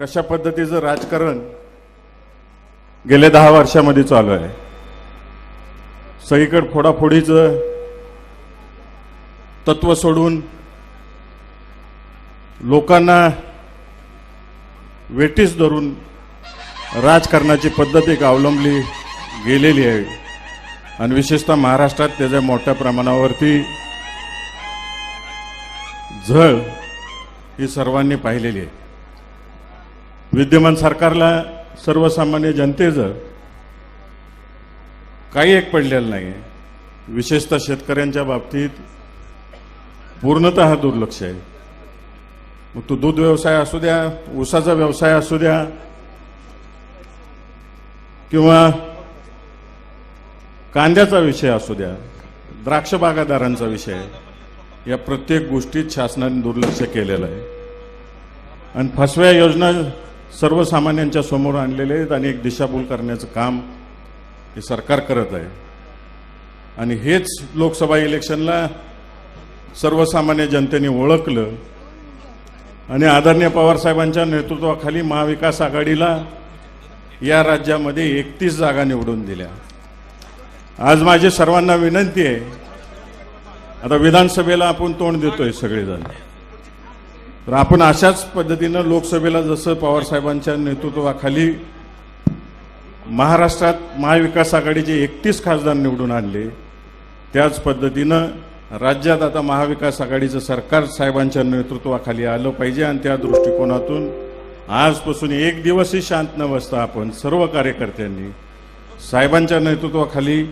कशा पद्धतीचं राजकारण गेल्या दहा वर्षामध्ये चालू आहे? सगळीकडे फोडाफोडीचं तत्व सोडून लोकांना वेटीस धरून राजकारणाची पद्धत एक अवलंबली गेलेली आहे. आणि विशेषतः महाराष्ट्रात त्याच्या मोठ्या प्रमाणावरती झळ ही सर्वांनी पाहिलेली आहे. विद्यमान सरकारला सर्वसामान्य जनतेचं काही एक पडलेलं नाही विशेषतः शेतकऱ्यांच्या बाबतीत पूर्णतः दुर्लक्ष आहे. मग तो दूध व्यवसाय असू द्या ऊसाचा व्यवसाय असू द्या किंवा कांद्याचा विषय असू द्या द्राक्ष बागादारांचा विषय या प्रत्येक गोष्टीत शासनाने दुर्लक्ष केलेलं आहे. आणि फसव्या योजना सर्वसामान्यांच्या समोर आणलेले आहेत आणि एक दिशाभूल करण्याचं काम हे सरकार करत आहे. आणि हेच लोकसभा इलेक्शनला सर्वसामान्य जनतेने ओळखलं. आणि आदरणीय पवारसाहेबांच्या नेतृत्वाखाली महाविकास आघाडीला या राज्यामध्ये एकतीस जागा निवडून दिल्या. आज माझी सर्वांना विनंती आहे. आता विधानसभेला आपण तोंड देतोय सगळेजण. तर आपण अशाच पद्धतीनं लोकसभेला जसं पवारसाहेबांच्या नेतृत्वाखाली महाराष्ट्रात महाविकास आघाडीचे एकतीस खासदार निवडून आणले त्याच पद्धतीनं राज्यात आता महाविकास आघाडीचं सरकार साहेबांच्या नेतृत्वाखाली आलं पाहिजे आणि त्या दृष्टिकोनातून आजपासून एक दिवसही शांत न बसता आपण सर्व कार्यकर्त्यांनी साहेबांच्या नेतृत्वाखाली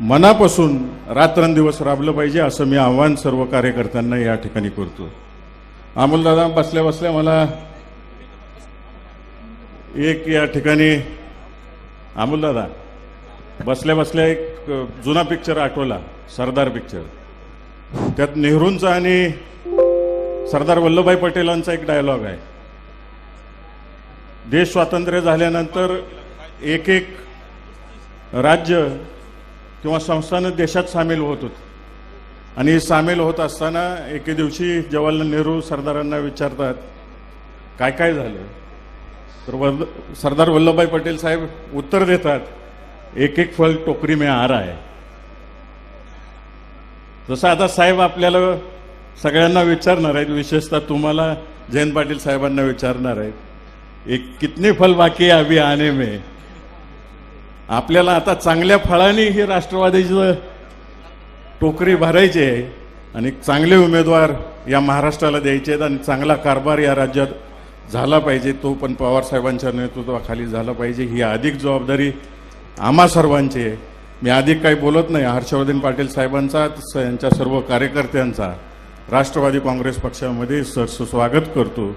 मनापासून रात्रंदिवस राबलं पाहिजे असं मी आव्हान सर्व कार्यकर्त्यांना या ठिकाणी करतो. अमोलदादा बसल्या बसल्या मला एक या ठिकाणी अमोलदादा बसल्या बसल्या एक जुना पिक्चर आठवला सरदार पिक्चर त्यात नेहरूंचा आणि सरदार वल्लभभाई पटेलांचा एक डायलॉग आहे. देश स्वातंत्र्य झाल्यानंतर एक एक राज्य किंवा संस्थानं देशात सामील होत होत. आणि सामील होत असताना एके दिवशी जवाहरलाल नेहरू सरदारांना विचारतात काय काय झालं? तर वल्ल सरदार वल्लभभाई पटेल साहेब उत्तर देतात एक एक फल टोकरी मे आर आहे. जसं आता साहेब आपल्याला सगळ्यांना विचारणार आहेत विशेषतः तुम्हाला जयंत पाटील साहेबांना विचारणार आहेत एक कितने फल बाकी अभी आने में? आपल्याला आता चांगल्या फळाने ही राष्ट्रवादीचं टोकरी भरायची आहे आणि चांगले उमेदवार या महाराष्ट्राला द्यायचे आहेत आणि चांगला कारभार या राज्यात झाला पाहिजे तो पण पवार साहेबांच्या नेतृत्वाखाली झाला पाहिजे. ही अधिक जबाबदारी आम्हा सर्वांची आहे. मी अधिक काही बोलत नाही. हर्षवर्धन पाटील साहेबांचा स- यांच्या सर्व कार्यकर्त्यांचा राष्ट्रवादी काँग्रेस पक्षामध्ये सरसुस्वागत करतो.